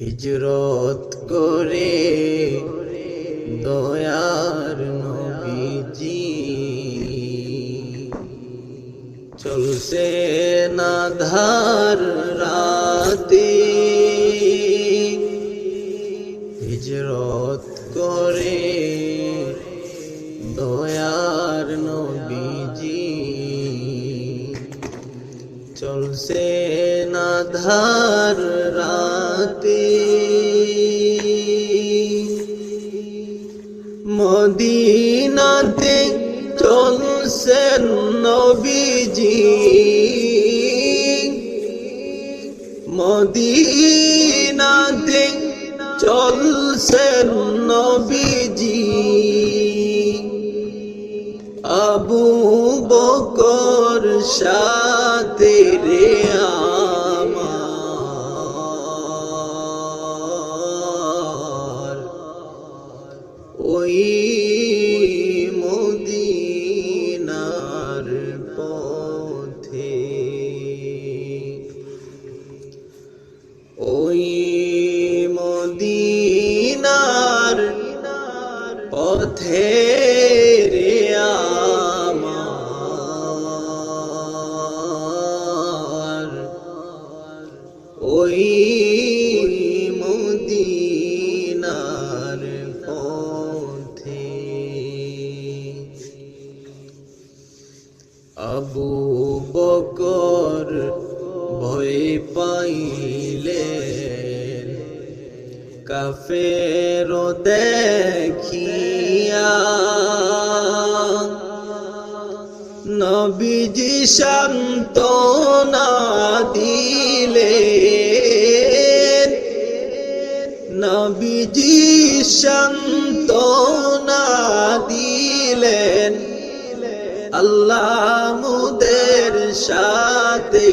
হিজরত করে দয়ার নবীজি। চলছে না ধার রাতে। হিজরত করে চলছে না ধার রাতে। মদিনাতে চলছেন নবীজি। মদিনাতে চলছেন নবীজি। আবু বকর সাথে রে আমার। ওই মদিনার পথে। ওই মদিনার পথে ওই আবু ভয় পাইলে দেখিয়া নবীজি শান্ত না দিলে নবীজি শান্ত না দিলেন। আল্লাহ মুদের সাথে